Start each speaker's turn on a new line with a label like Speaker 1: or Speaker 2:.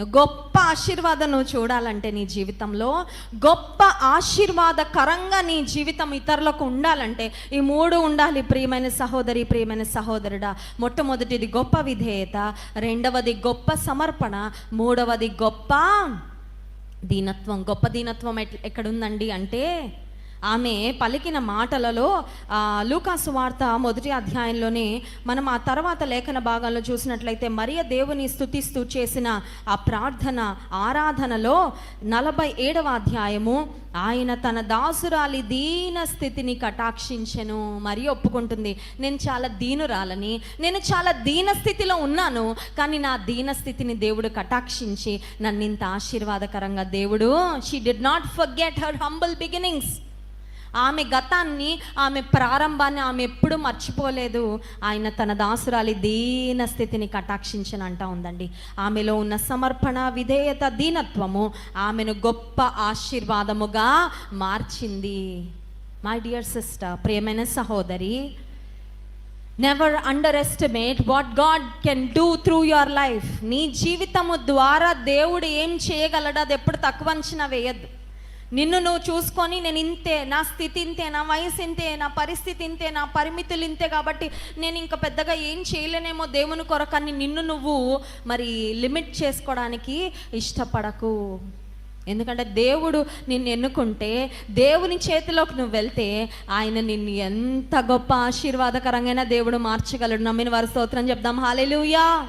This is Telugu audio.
Speaker 1: గొప్ప ఆశీర్వాదం నువ్వు చూడాలంటే నీ జీవితంలో గొప్ప ఆశీర్వాదకరంగా నీ జీవితం ఇతరులకు ఉండాలంటే ఈ మూడు ఉండాలి. ప్రియమైన సహోదరి ప్రియమైన సహోదరుడా మొట్టమొదటిది గొప్ప విధేయత రెండవది గొప్ప సమర్పణ మూడవది గొప్ప దీనత్వం. గొప్ప దీనత్వం ఎట్- ఎక్కడుందండి అంటే ఆమె పలికిన మాటలలో లూకాసు వార్త మొదటి అధ్యాయంలోనే మనం ఆ తర్వాత లేఖన భాగాల్లో చూసినట్లయితే మరియ దేవుని స్థుతిస్తూ చేసిన ఆ ప్రార్థన ఆరాధనలో నలభై ఏడవ అధ్యాయము ఆయన తన దాసురాలి దీన స్థితిని కటాక్షించెను. మరి ఒప్పుకుంటుంది నేను చాలా దీనురాలని నేను చాలా దీన స్థితిలో ఉన్నాను కానీ నా దీన స్థితిని దేవుడు కటాక్షించి నన్ను ఇంత ఆశీర్వాదకరంగా దేవుడు she did not forget her humble beginnings ఆమె గతాన్ని ఆమె ప్రారంభాన్ని ఆమె ఎప్పుడు మర్చిపోలేదు. ఆయన తన దాసురాలి దీన స్థితిని కటాక్షించను అంటా ఉందండి. ఆమెలో ఉన్న సమర్పణ విధేయత దీనత్వము ఆమెను గొప్ప ఆశీర్వాదముగా మార్చింది. మై డియర్ సిస్టర్ ప్రియమైన సహోదరి never underestimate what God can do through your life నీ జీవితము ద్వారా దేవుడు ఏం చేయగలడు అది ఎప్పుడు తక్కువ అంచనా వేయద్దు. నిన్ను నువ్వు చూసుకొని నేను ఇంతే నా స్థితి ఇంతే నా వయసు ఇంతే నా పరిస్థితి ఇంతే నా పరిమితులు ఇంతే కాబట్టి నేను ఇంకా పెద్దగా ఏం చేయలేనేమో దేవుని కొరకని నిన్ను నువ్వు మరి లిమిట్ చేసుకోవడానికి ఇష్టపడకు. ఎందుకంటే దేవుడు నిన్ను ఎన్నుకుంటే దేవుని చేతిలోకి నువ్వు వెళ్తే ఆయన నిన్ను ఎంత గొప్ప ఆశీర్వాదకరంగా దేవుడు మార్చగలడు. నమ్మిన వారి స్తోత్రం చెప్దాం. హాలేలుయా